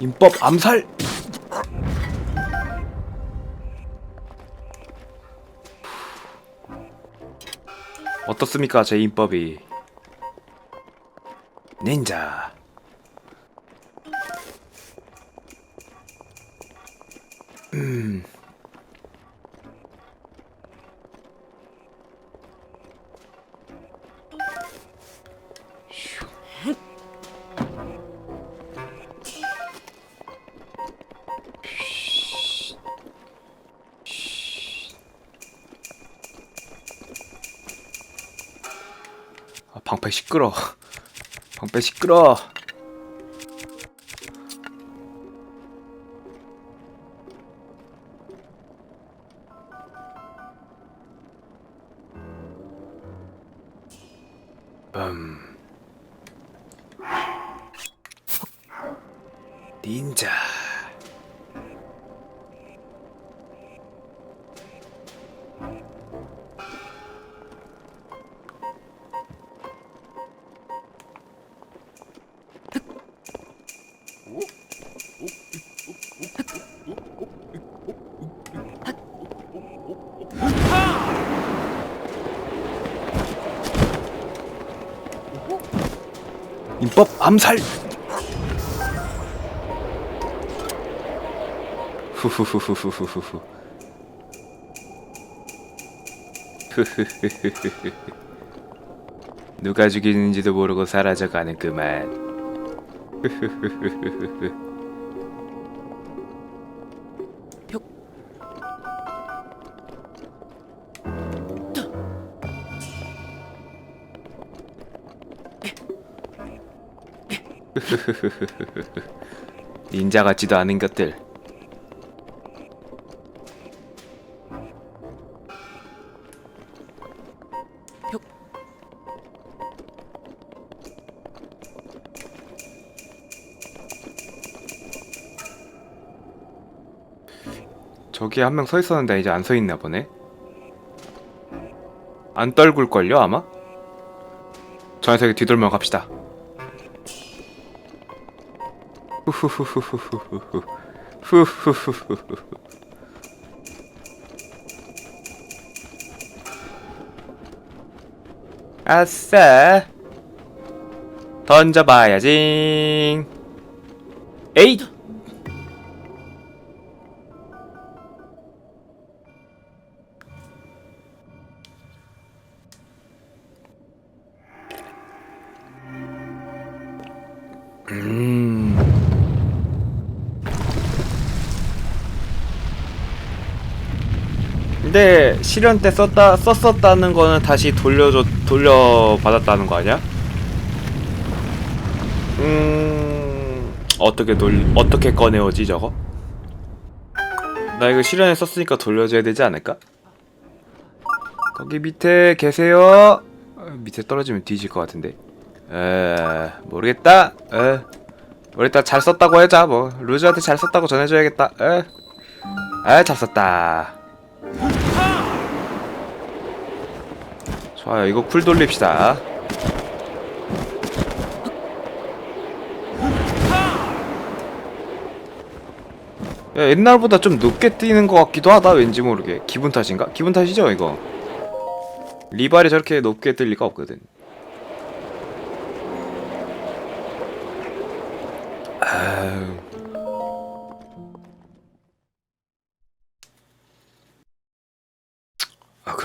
인법 암살. 어떻습니까, 제 인법이? 닌자. 시끄러. 방패 시끄러. 음. 닌자. 암살. 후후후후후후후. 흐흐흐흐흐흐. 누가 죽이는지도 모르고 사라져가는 그만. 흐흐흐흐흐흐. 닌자 같지도 않은 것들. 저기 한 명 서 있었는데 이제 안 서 있나 보네. 안 떨굴 걸요 아마? 저 녀석이 뒤돌면 갑시다. 후후후후후. 아싸 던져봐야지 에잇 근데 실현 때 썼다 썼었다는 거는 다시 돌려줘 돌려 받았다는 거 아니야? 음 어떻게 돌 어떻게 꺼내오지 저거? 나 이거 실현에 썼으니까 돌려줘야 되지 않을까? 거기 밑에 계세요? 어, 밑에 떨어지면 뒤질 것 같은데. 에 모르겠다. 에 모르겠다. 잘 썼다고 해자 뭐 루즈한테 잘 썼다고 전해줘야겠다. 에. 아잘 썼다. 좋아요. 이거 쿨 돌립시다. 야, 옛날보다 좀 높게 뛰는 것 같기도 하다. 왠지 모르게. 기분 탓인가? 기분 탓이죠, 이거. 리발이 저렇게 높게 뜰 리가 없거든. 아유.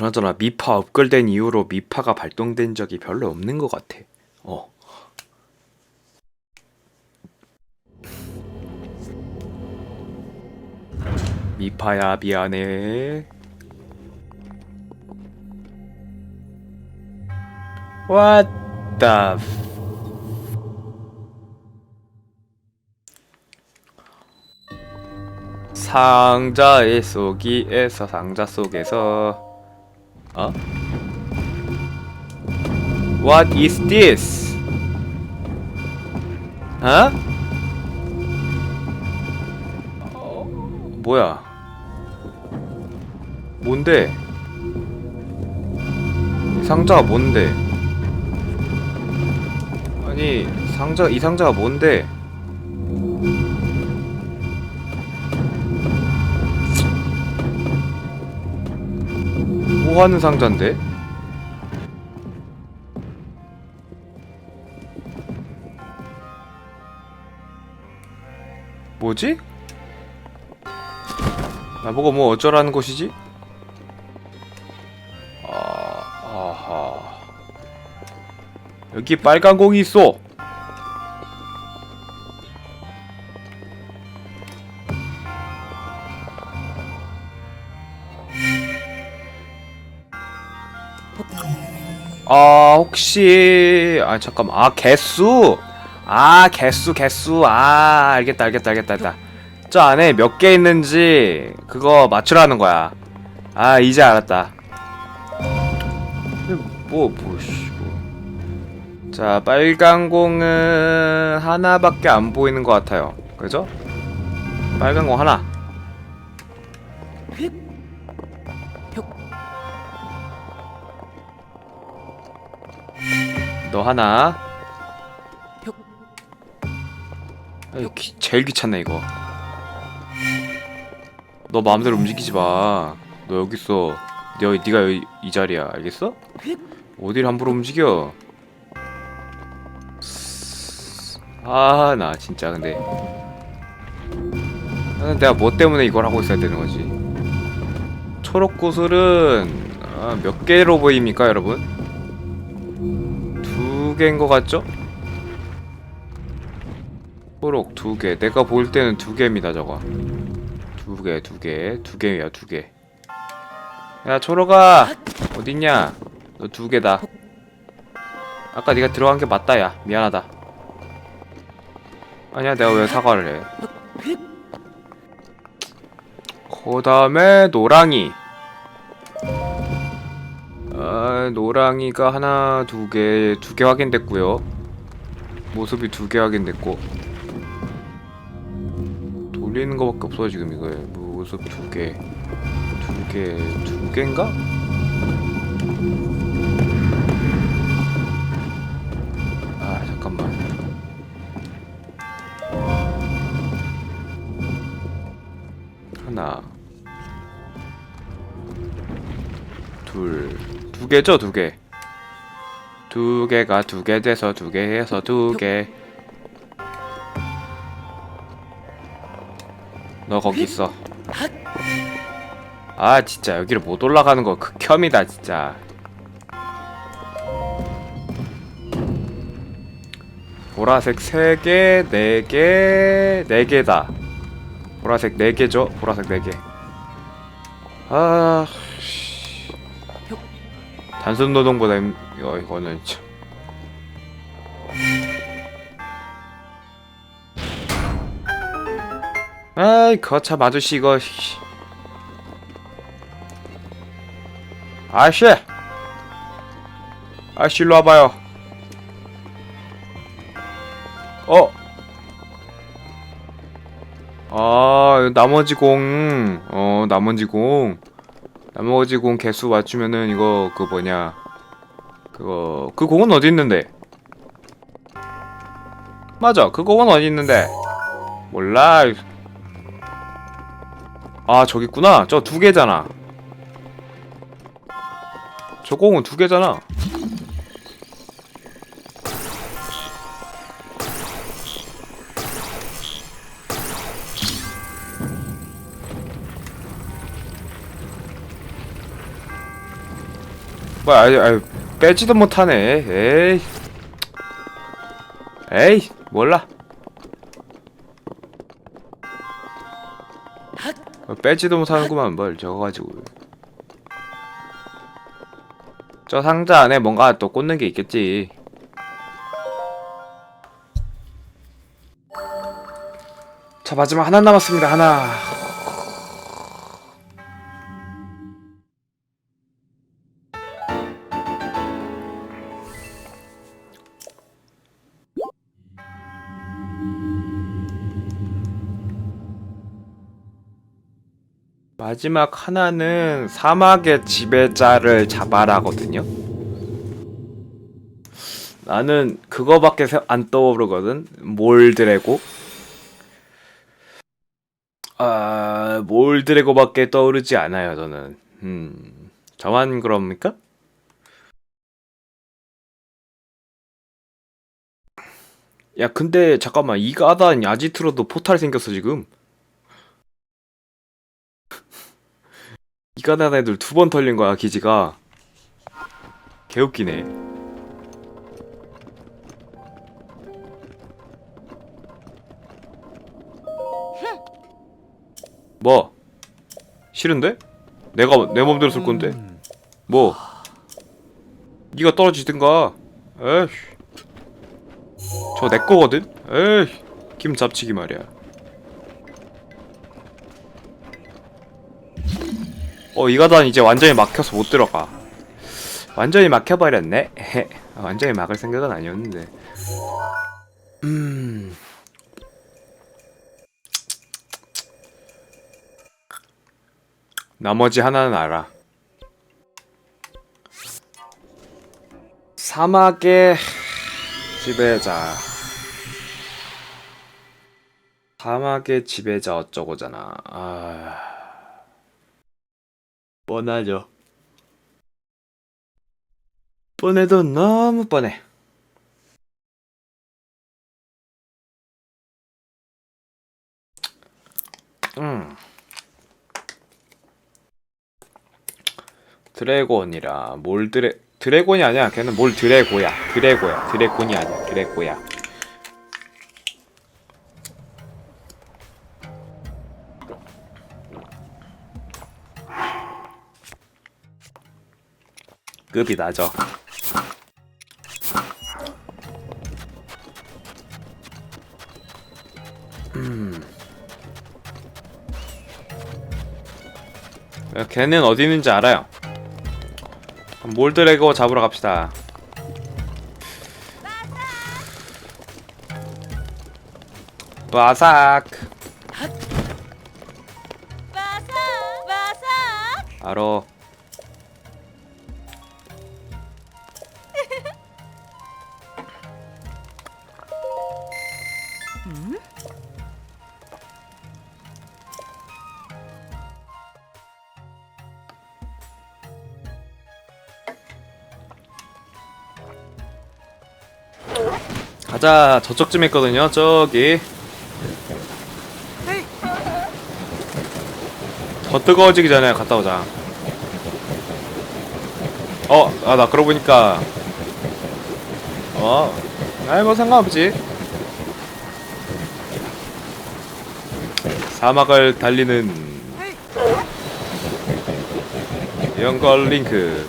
그나저나 미파 업글된 이후로 미파가 발동된 적이 별로 없는 것 같아. 어. 미파야 미안해. What the 상자의 속이에서 상자 속에서 어? What is this? 어? 어? 뭐야? 뭔데? 이 상자가 뭔데? 아, 아니 상자 이 상자가 뭔데? 뭐 하는 상자인데? 뭐지? 나보고 뭐 어쩌라는 것이지? 아, 아하. 여기 빨간 공이 있어. 아 혹시 아 잠깐만 아 개수 아 개수 개수 아 알겠다 알겠다 알겠다 알겠다 저 안에 몇 개 있는지 그거 맞추라는 거야 아 이제 알았다 뭐, 뭐, 씨, 뭐. 자, 빨간 공은 하나밖에 안 보이는 것 같아요. 그죠? 빨간 공 하나. 너 하나. 아이, 귀, 제일 귀찮네 이거. 너 마음대로 움직이지 마. 너 여기 있어. 너, 네가 여기, 이 자리야. 알겠어? 어딜 함부로 움직여? 아, 나 진짜 근데 아, 내가 뭐 때문에 이걸 하고 있어야 되는 거지? 초록 구슬은 아, 몇 개로 보입니까, 여러분? 두 개인 것 같죠? 초록 두 개. 내가 볼 때는 두 개입니다, 저거. 두 개, 두 개, 두 개야, 두 개. 야, 초록아, 어딨냐? 너 두 개다. 아까 네가 들어간 게 맞다, 야. 미안하다. 아니야, 내가 왜 사과를 해? 그 다음에 노랑이. 아, 노랑이가 하나, 두 개, 두 개 확인됐고요. 모습이 두 개 확인됐고. 돌리는 거밖에 없어 지금 이거 모습 두 개, 두 개, 두 개인가? 두 개죠 두 개. 두 개가 두 개 돼서 두 개 해서 두 개. 너 거기 있어. 아 진짜 여기를 못 올라가는 거 극혐이다 진짜. 보라색 3개, 4개, 4개다. 보라색 4개죠? 보라색 4개. 아, 씨. 단순 노동보다 힘, 이거, 이거는 참. 아이 거참 아저씨 이거 씨. 아저씨 아저씨 일로 와봐요 어? 아 나머지 공 어 나머지 공 나머지 공 개수 맞추면은 이거 그 뭐냐 그거 그 공은 어디 있는데? 맞아 그 공은 어디 있는데? 몰라. 아 저기 있구나. 저 두 개잖아. 저 공은 두 개잖아 아유, 아유 빼지도 못하네. 에이. 에이 몰라. 어, 빼지도 못하는구만 뭘 저거 가지고. 저 상자 안에 뭔가 또 꽂는 게 있겠지. 자 마지막 하나 남았습니다 하나 마지막 하나는 사막의 지배자를 잡아라거든요. 나는 그거밖에 세- 안 떠오르거든. 몰드래고. 아, 몰드래고밖에 떠오르지 않아요, 저는. 음, 저만 그럽니까? 야, 근데 잠깐만, 이가단 야지트로도 포탈 생겼어 지금. 이가단 애들 두 번 털린 거야 기지가. 개웃기네. 뭐? 싫은데? 내가 내 맘대로 쓸 건데. 뭐? 네가 떨어지든가. 에이씨. 저내 거거든. 에이. 김 잡치기 말이야. 어, 이 가단 이제 완전히 막혀서 못 들어가. 완전히 막혀버렸네. 완전히 막을 생각은 아니었는데. 음. 나머지 하나는 알아. 사막의 지배자. 사막의 지배자 어쩌고잖아. 아. 뻔하죠. 뻔해도 너무 뻔해. 음. 드래곤이라 뭘 드래 드래곤이 아니야. 걔는 뭘 드래고야. 드래고야. 드래곤이 아니야. 드래고야. 급이 낮아. 음. 걔는 어디 있는지 알아요. 그럼 몰드래고 잡으러 갑시다. 와삭. 와삭 와삭 알어. 가자 저쪽쯤에 있거든요 저기 더 뜨거워지기 전에 갔다 오자 어, 아, 나 그러고 보니까. 어, 아이, 뭐 상관없지. 사막을 달리는 연걸 링크.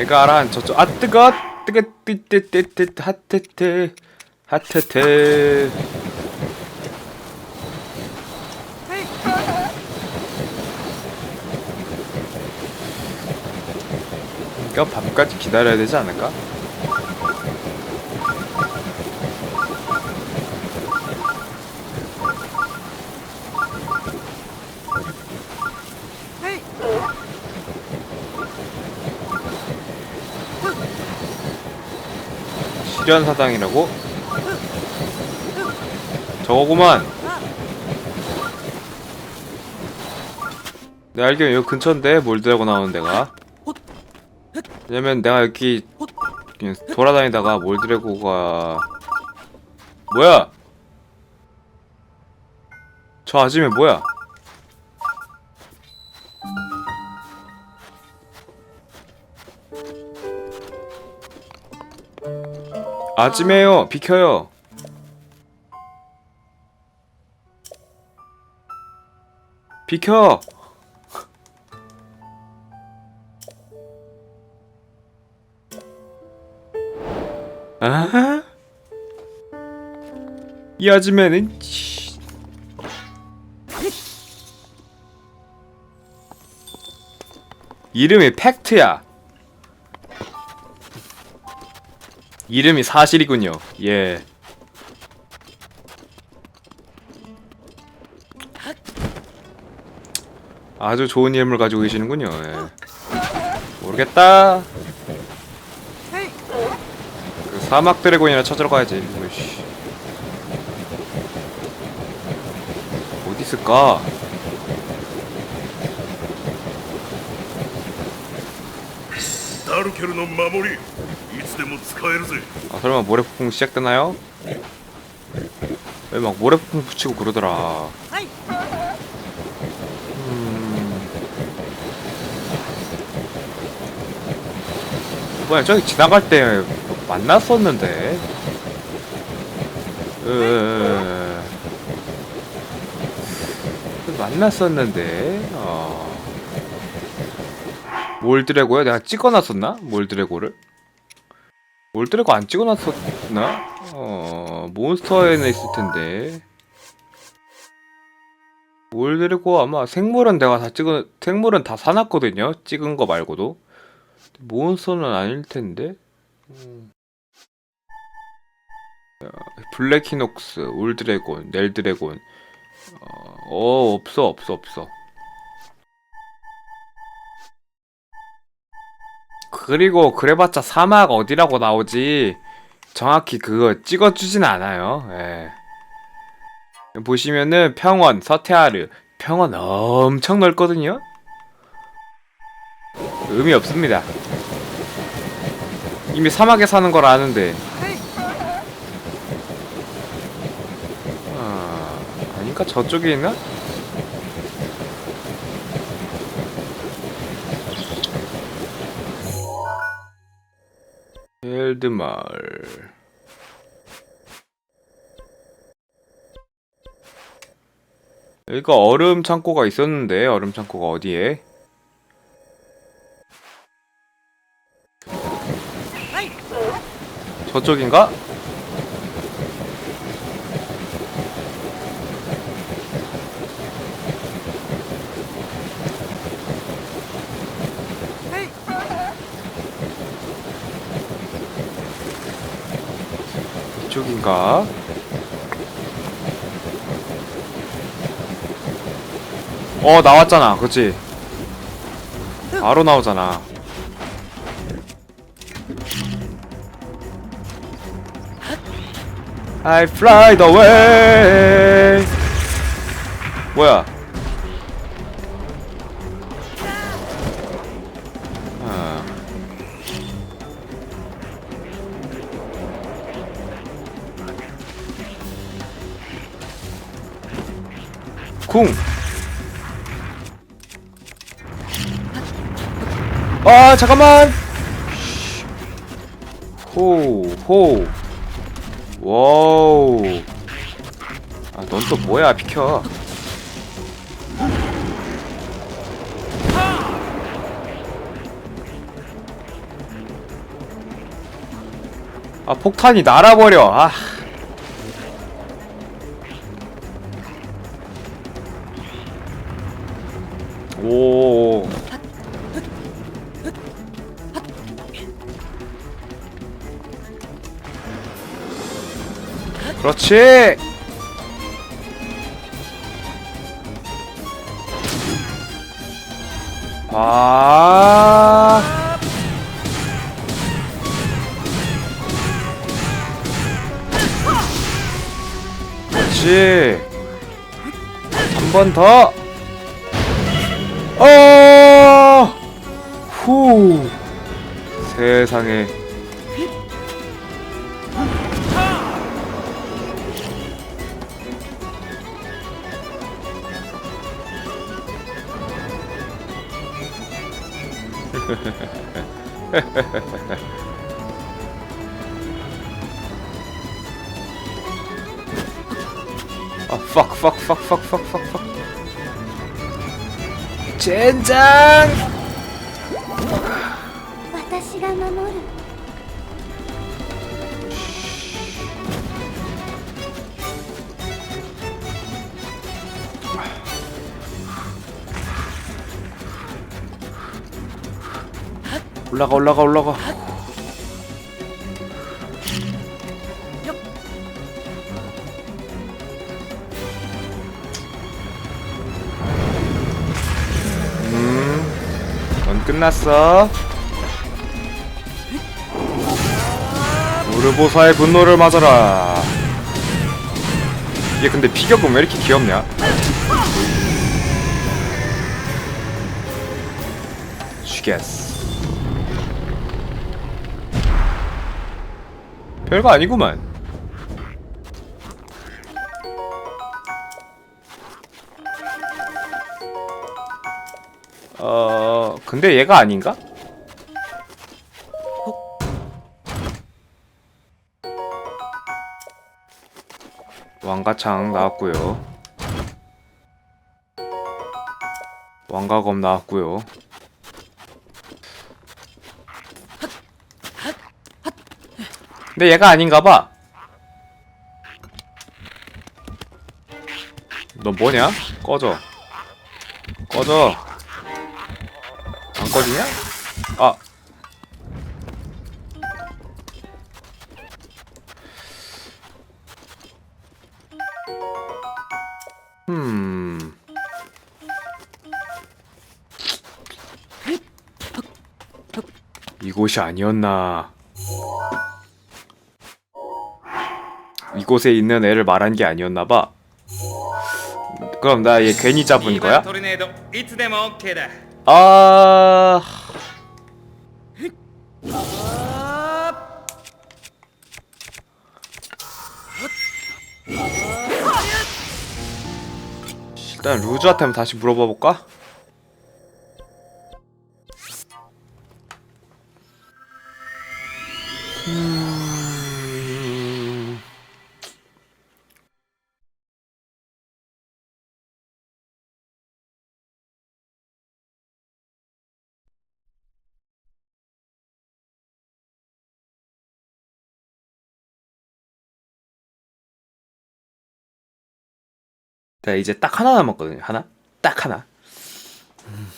알아, 저쪽, 아, 뜨거! 뜨거, 뜨뜨뜨뜨, 하트트, 하트트. 그러니까 밤까지 기다려야 되지 않을까? 실현 사당이라고? 저거구만. 내 알기로는 여기 근처인데 몰드라고 나오는 데가. 왜냐면 내가 여기 돌아다니다가 몰드래고가 뭐야? 저 아줌마 뭐야? 아줌매요 비켜요 비켜 아? 이 아줌매는 치- 이름이 팩트야. 이름이 사실이군요. 예. 아주 좋은 이름을 가지고 계시는군요. 예. 모르겠다. 그 사막 드래곤이나 찾으러 가야지. 으이씨. 어디 있을까? ダルケルの守りいつでも使えるぜ 아 설마 모래폭풍 시작되나요? 왜 막 모래폭풍 붙이고 그러더라. 음. 뭐야 저기 지나갈 때 만났었는데. 으... 만났었는데. 어. 몰드래고요? 내가 찍어놨었나? 몰드래고를? 몰드래고 안 찍어놨었나? 어 몬스터에는 있을 텐데. 몰드래고 아마 생물은 내가 다 찍어 생물은 다 사놨거든요 찍은 거 말고도. 몬스터는 아닐 텐데. 음. 야, 블랙히녹스 올드래곤 넬드래곤. 어, 어 없어 없어 없어 그리고 그래봤자 사막 어디라고 나오지 정확히 그거 찍어주진 않아요. 예. 보시면은 평원, 서태하르 평원 엄청 넓거든요. 의미 없습니다. 이미 사막에 사는 걸 아는데. 아, 아닌가 저쪽에 있나? 헬드마을 여기가 얼음 창고가 있었는데 얼음 창고가 어디에? 저쪽인가? 이쪽인가? 어 나왔잖아. 그치? 바로 나오잖아. I fly the way. 뭐야 궁. 아 잠깐만. 호 호. 와우. 아넌 또 뭐야 비켜. 아 폭탄이 날아버려. 아. 그렇지. 아. 그렇지. 한 번 더. 어! 후. 세상에. 아, fuck, fuck, fuck, fuck, fuck, fuck, fuck. 젠장! 올라가 올라가 올라가. 음넌 끝났어. 우르보사의 분노를 맞아라. 이게 근데 피격은 왜 이렇게 귀엽냐? 죽였어. 별거 아니구만. 어, 근데 얘가 아닌가? 왕가창 나왔고요. 왕가검 나왔고요. 근데 얘가 아닌가 봐. 너 뭐냐? 꺼져. 꺼져. 안 꺼지냐? 아. 음. 이곳이 아니었나. 곳에 있는 애를 말한 게 아니었나 봐. 그럼 나 얘 괜히 잡은 거야? 아. 일단 루즈한테 다시 물어봐 볼까? 자 이제 딱 하나 남았거든요. 하나? 딱 하나. 음.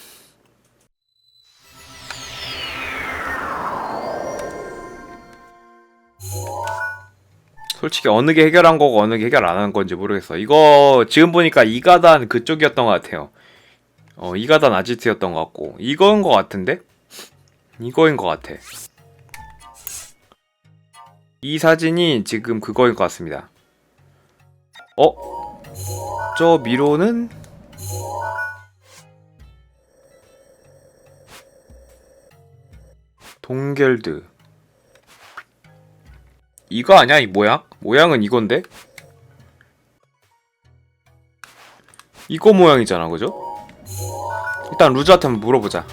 솔직히 어느 게 해결한 거고 어느 게 해결 안 한 건지 모르겠어. 이거 지금 보니까 이가단 그쪽이었던 것 같아요. 어 이가단 아지트였던 것 같고. 이거인 것 같은데? 이거인 것 같아. 이 사진이 지금 그거인 것 같습니다. 어? 저 미로는 동겔드 이거 아니야 이 모양? 모양은 이건데? 이거 모양이잖아 그죠? 일단 루즈한테 한번 물어보자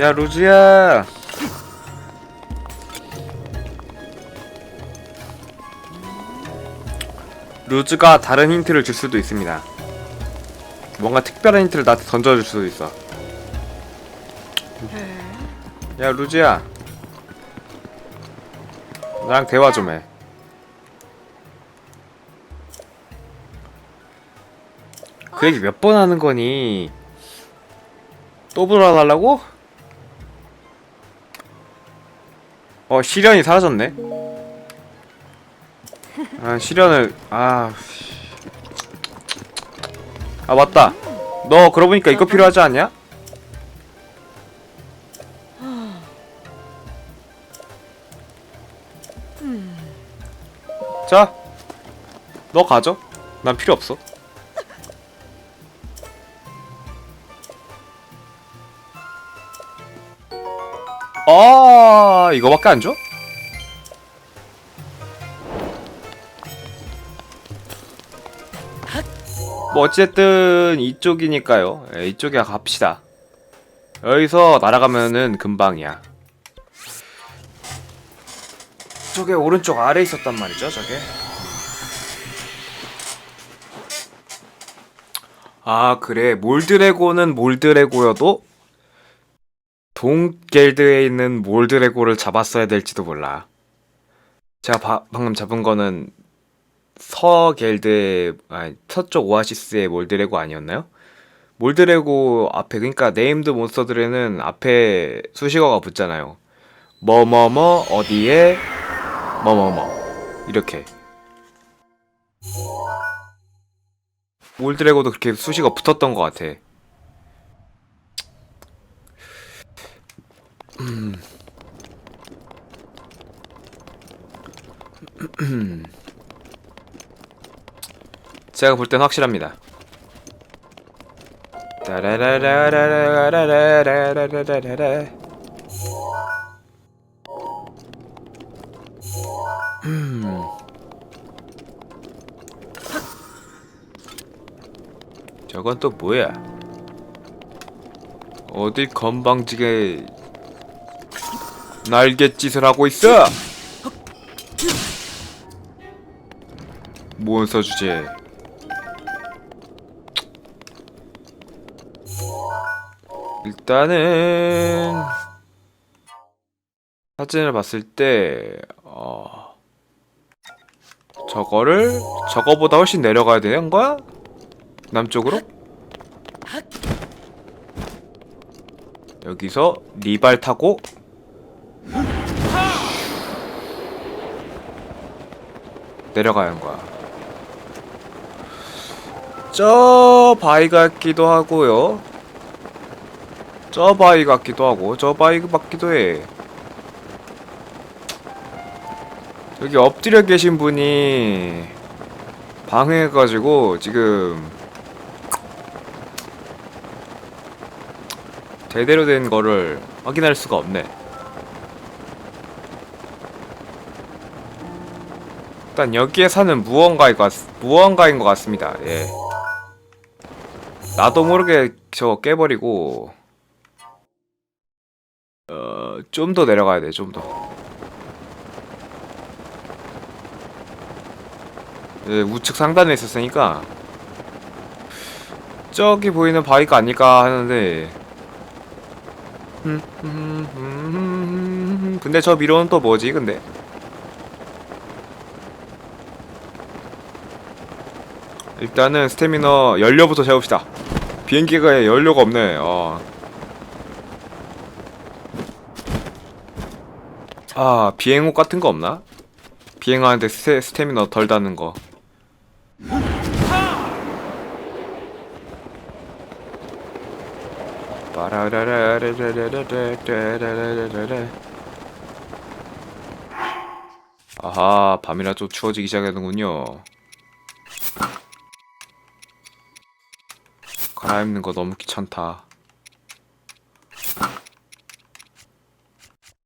야 루즈야. 루즈가 다른 힌트를 줄 수도 있습니다. 뭔가 특별한 힌트를 나한테 던져줄 수도 있어. 야 루즈야. 나랑 대화 좀해. 그 얘기 몇 번 하는 거니? 또 불어달라고? 어 시련이 사라졌네. 아 시련을 아. 씨. 아 맞다. 너 그러고 보니까 이거 필요하지 않냐? 자, 너 가져. 난 필요 없어. 아 이거밖에 안 줘? 뭐 어쨌든 이쪽이니까요. 예, 이쪽에 갑시다. 여기서 날아가면은 금방이야. 저게 오른쪽 아래 있었단 말이죠, 저게. 아 그래 몰드레고는 몰드레고여도 동겔드에 있는 몰드레고를 잡았어야 될지도 몰라. 제가 바- 방금 잡은 거는 서겔드의 아니 서쪽 오아시스의 몰드레고 아니었나요? 몰드레고 앞에 그러니까 네임드 몬스터들에는 앞에 수식어가 붙잖아요. 뭐뭐뭐 어디에 뭐뭐뭐 이렇게. 몰드래고도 그렇게 수시가 붙었던 것 같아. 제가 볼 땐 확실합니다. 저건 또 뭐야? 어딜 건방지게 날갯짓을 하고 있어? 몬스터 주제 일단은 사진을 봤을 때 어, 저거를 저거보다 훨씬 내려가야 되는 거야? 남쪽으로? 여기서 리발 타고 내려가야 하는 거야. 저 바위 같기도 하고요. 저 바위 같기도 하고 저 바위 같기도 해. 여기 엎드려 계신 분이 방해해가지고 지금 제대로 된 거를 확인할 수가 없네. 일단 여기에 사는 무언가인 것, 같- 무언가인 것 같습니다. 예. 나도 모르게 저거 깨버리고 어, 좀 더 내려가야 돼, 좀 더. 예, 우측 상단에 있었으니까 저기 보이는 바위가 아닐까 하는데 근데 저 미로는 또 뭐지 근데 일단은 스태미너 연료부터 채웁시다 비행기가 연료가 없네 어. 아 비행옷 같은 거 없나? 비행하는데 스, 스태미너 덜 닿는 거 아하 밤이라 또 추워지기 시작하는군요 갈아입는 거 너무 귀찮다.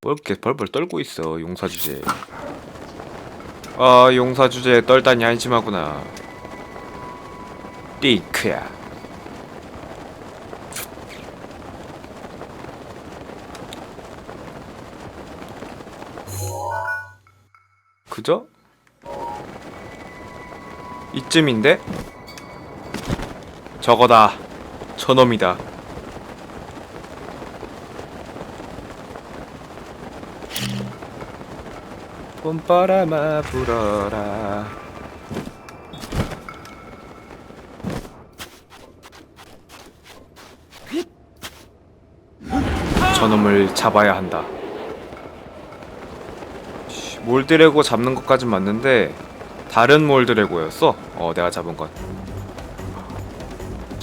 뭘 이렇게 벌벌 떨고 있어 용사 주제 아 용사 주제에 떨다니 한심하구나. 띵크야. 그죠? 이쯤인데? 저거다 저놈이다. 봄바람아 불어라. 저놈을 잡아야 한다. 씨, 몰드래고 잡는 것까진 맞는데 다른 몰드래고였어. 어 내가 잡은 건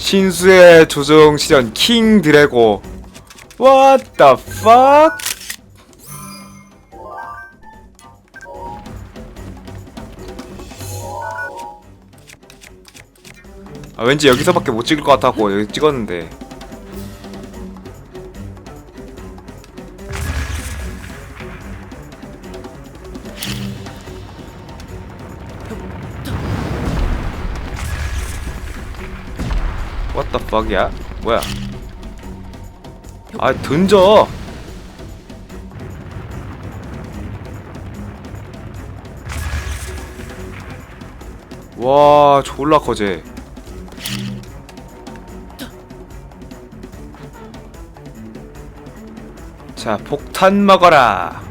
신수의 조종 시련 킹 드래고 What the fuck? 아 왠지 여기서밖에 못 찍을 것 같았고 여기 찍었는데 Fuck이야? 뭐야? 아 던져! 와 졸라 커제 자 폭탄 먹어라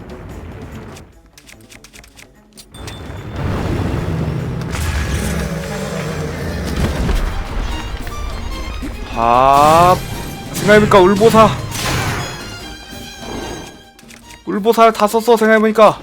밥. 생각해보니까 울보사. 울보사를 다 썼어 생각해보니까